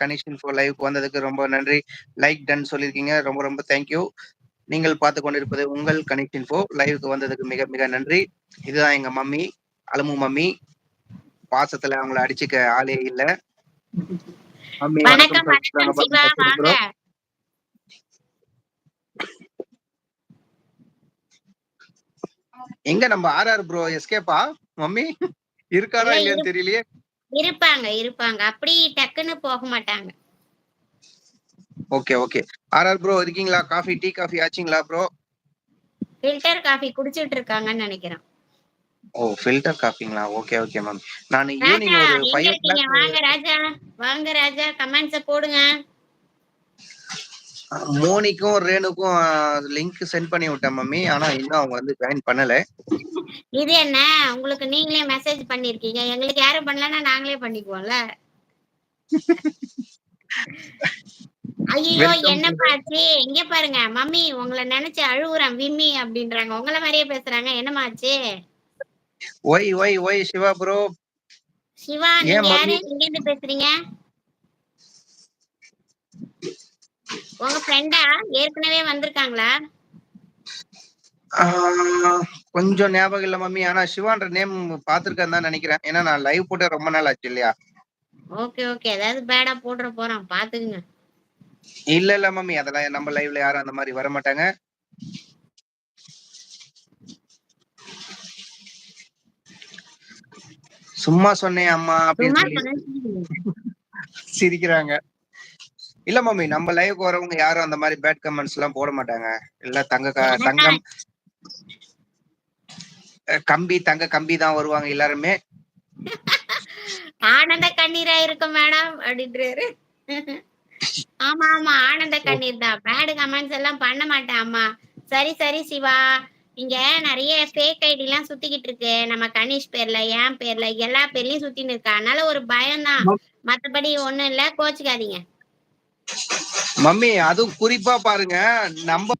Ganesh info லைவ்க்கு வந்ததுக்கு ரொம்ப நன்றி. லைக் டன் சொல்லியிருக்கீங்க. ரொம்ப ரொம்ப தேங்க் யூ. நீங்கள் பார்த்துக் கொண்டிருப்பது உங்கள் கனெக்ட் இன்ஃபோ. லைவ்க்கு வந்ததுக்கு மிக மிக நன்றி. இதுதான் எங்க மம்மி, அலமு மம்மி. பாசத்துல அவங்கள அடிச்சுக்க ஆளே இல்ல. மம்மி. எங்க நம்ம ஆர்ஆர் ப்ரோ எஸ்கேப்பா மம்மி இருக்காரா இல்ல இல்லையான்னு தெரியலையே இருப்பாங்க இருப்பாங்க. அப்படி டக்குன்னு போக மாட்டாங்க. Okay okay. ஆர்ஆர் ப்ரோ இருக்கீங்களா? காஃபி டீ காஃபி ஆச்சுங்களா ப்ரோ ஃபில்டர் காஃபி குடிச்சிட்டு இருக்காங்கன்னு நினைக்கிறேன். ஓ ஃபில்டர் காஃபிங்களா? ஓகே ஓகே மேம் நான் ஈவினிங் ஒரு எங்க ஃபைவ் ஓ இருக்கீங்க? கிளாக் வாங்க ராஜா. வாங்க ராஜா. கமெண்ட்ஸ போடுங்க. மோனிக்கும் ரேணுக்கும் லிங்க் சென்ட் பண்ணி விட்டேன் மம்மி. ஆனா இன்னும் அவங்க வந்து ஜாயின் பண்ணல. இது என்ன? உங்களுக்கு நீங்களே மெசேஜ் பண்ணிருக்கீங்க. எங்களுக்கு யாரும் பண்ணலன்னா நாங்களே பண்ணிக்குவோம்ல. ஐயோ வெல்கம். என்னப்பா ஆச்சு இங்க பாருங்க. மம்மி உங்களை நினைச்சு அழுவுறேன். விம்மி அப்படின்றாங்க. உங்களை மாதிரியே பேசுறாங்க. என்னம்மா ஆச்சு why why why Siva bro Siva நீங்க யாரு? எங்க இருந்து பேசுறீங்க? உங்க ஃப்ரெண்டா ஏற்கனவே வந்திருக்காங்களா? கொஞ்சம் ஞாபகம் இல்ல மம்மி. ஆனா சிவான்ற நேம் பாத்திருக்கேன் தான் நினைக்கிறேன். ஏன்னா நான் லைவ் போட்டு ரொம்ப நாள் ஆச்சு இல்லையா? ஓகே ஓகே ஏதாவது பேடா போடுற போறான். பாத்துக்குங்க இல்ல இல்ல மம்மி. அதெல்லாம் நம்ம லைவ்ல யாரும் அந்த மாதிரி வர மாட்டாங்க சும்மா சொன்னேன் அம்மா அப்படின்னு சிரிக்கிறாங்க. இல்ல மம்மி நம்ம லைவ்க்கு வரவங்க யாரும் அந்த மாதிரி பேட் கமெண்ட்ஸ் எல்லாம் போட மாட்டாங்க. இல்ல தங்க தங்கம். கம்பி தங்க கம்பி தான் வருவாங்க எல்லாருமே. ஆனந்த கண்ணீரா இருக்கும் மேடம் அப்படின்றாரு. ஆமா ஆமா ஆனந்த கண்ணீர் தான். பேடு கமெண்ட்ஸ் எல்லாம் பண்ண மாட்டேன் அம்மா. சரி சரி சிவா. இங்க நிறைய ஃபேக் ஐடி எல்லாம் சுத்திக்கிட்டு இருக்கு. நம்ம கணேஷ் பேர்ல என் பேர்ல எல்லா பேர்லயும் சுத்தின்னு இருக்கு. அதனால ஒரு பயம்தான் மத்தபடி ஒண்ணும் இல்ல கோச்சுக்காதீங்க. மம்மி அதுவும் குறிப்பா பாருங்க. நம்ம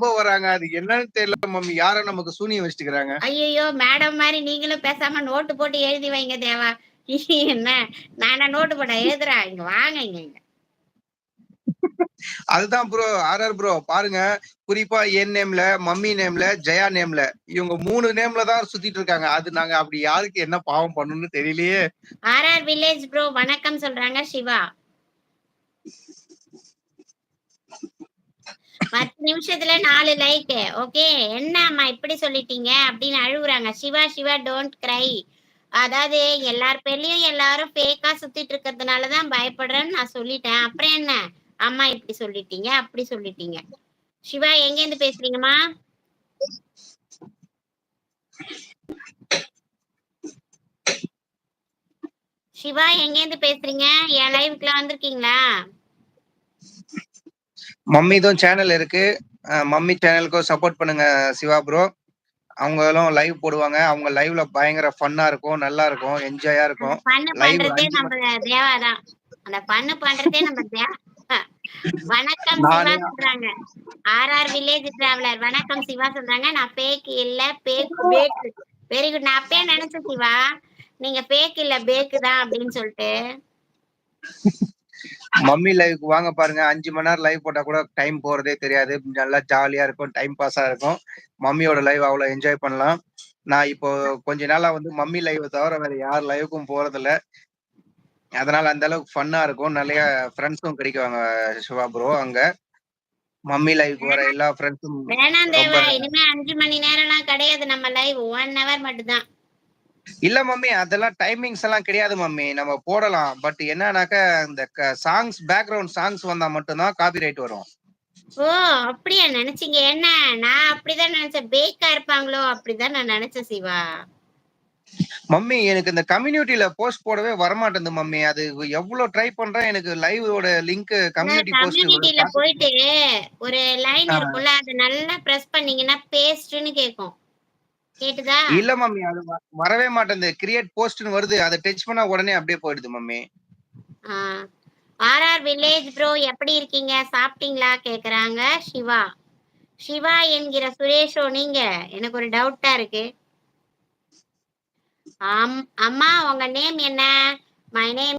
ரொம்ப வராங்க. அது என்னன்னு தெரியல மம்மி. யாரும் நமக்கு சூனியம் வச்சுக்கிறாங்க? ஐயோ மேடம் மாதிரி நீங்களும் பேசாம நோட்டு போட்டு எழுதி வைங்க தேவா. என்ன? நானா நோட்டு போட்டா எழுதுறா. இங்க வாங்க இங்க இங்க. அதுதான் ப்ரோ ஆர்ஆர் ப்ரோ பாருங்க. குறிப்பா என் நேம்ல மம்மி நேம்ல ஜெயா நேம்ல இவங்க மூணு நேம்ல தான் சுத்திட்டு இருக்காங்க. அது நாங்க அப்படி யாருக்கு என்ன பாவம் பண்ணணும்னு தெரியலையே. ஆர்ஆர் வில்லேஜ் ப்ரோ வணக்கம் சொல்றாங்க சிவா. பத்து நிமிஷத்துல நாலு லைக் ஓகே என்ன அம்மா இப்படி சொல்லிட்டீங்க? அப்படின்னு அழுகுறாங்க. சிவா சிவா டோன்ட் கிரை அதாவது எல்லார் பேர்லயும் எல்லாரும் ஃபேக்கா சுத்திட்டு இருக்கிறதுனாலதான் பயப்படுறேன்னு நான் சொல்லிட்டேன். அப்புறம் என்ன? அம்மா இப்படி சொல்லிட்டீங்க அப்படி சொல்லிட்டீங்க. சிவா எங்க இருந்து பேசுறீங்கம்மா? சிவா எங்க இருந்து பேசுறீங்க? என் லைவுக்குலாம் வந்திருக்கீங்களா? மம்மி தான் சேனல் இருக்கு மம்மி சேனலுக்கும் சப்போர்ட் பண்ணுங்க சிவா ப்ரோ அவங்களும் லைவ் போடுவாங்க. அவங்க லைவ்ல பயங்கர ஃபன்னா இருக்கும் நல்லா இருக்கும் என்ஜாயா இருக்கும். பண்ணு லைவ் பண்றதே அஞ்சு நம்ம தேவாதான் அந்த பண்ணு பண்றதே நம்ம தேவா. வணக்கம் சிவா நானே சொல்றாங்க. ஆர் ஆர் வில்லேஜ் டிராவலர் வணக்கம் சிவா சொல்றாங்க. நான் பேக் இல்ல பேக் பேக் வெரி குட் நான் அப்பயே நினைச்சேன் சிவா. நீங்க பேக் இல்ல பேக்கு தான் அப்படின்னு சொல்லிட்டு. மம்மி லைவ்க்கு வாங்க பாருங்க. அஞ்சு மணி நேரம் லைவ் போட்டா கூட டைம் போறதே தெரியாது. நல்லா ஜாலியா இருக்கும் டைம் பாஸா இருக்கும். மம்மியோட லைவ் அவ்வளவு என்ஜாய் பண்ணலாம். நான் இப்போ கொஞ்ச நாளா வந்து மம்மி லைவ் தவிர வேற யார் லைவுக்கும் போறது இல்ல அதனால அந்த அளவுக்கு ஃபன்னா இருக்கும். நிறைய ஃப்ரெண்ட்ஸும் கிடைக்குவாங்க சிவா ப்ரோ அங்க. மம்மி லைவ்க்கு வர எல்லா ஃப்ரெண்ட்ஸும் வேணாம் தேவா. இனிமே அஞ்சு மணி நேரம்லாம் கிடையாது. நம்ம லைவ் ஒன் ஹவர் மட்டும்தான். இல்ல மம்மி அதெல்லாம் டைமிங்ஸ் எல்லாம் கிடையாது மம்மி. நம்ம போடலாம். பட் என்னன்னாக்க இந்த சாங்ஸ் பேக்ரவுண்ட் சாங்ஸ் வந்தா மட்டும்தான் காப்பி ரைட் வரும். ஓ அப்படியா நினைச்சீங்க? என்ன? நான் அப்படிதான் நினைச்சேன். பேக்கா இருப்பாங்களோ? அப்படிதான் நான் நினைச்சேன் சிவா. மம்மி எனக்கு இந்த கம்யூனிட்டில போஸ்ட் போடவே வரமாட்டேங்குது மம்மி. அது எவ்வளவு ட்ரை பண்றேன் எனக்கு லைவோட லிங்க் கம்யூனிட்டி கம்யூனிட்டில போஸ்ட் போயிட்டு ஒரு லைன். இருக்கும்ல அது நல்லா பிரஸ் பண்ணீங்கன்னா பேஸ்ட்னு கேக்கும் கேட்டுதா? இல்ல மம்மி அது வரவே மாட்டேங்குது கிரியேட் போஸ்ட்னு வருது. அதை டச் பண்ணா உடனே அப்படியே போயிடுது mummy. R R village bro எப்படி இருக்கீங்க? சாப்பிட்டீங்களா? கேக்குறாங்க. சிவா. சிவா என்கிற சுரேஷோ நீங்க? எனக்கு ஒரு டவுட்டா இருக்கு. அம்மா உங்க நேம் என்ன? My name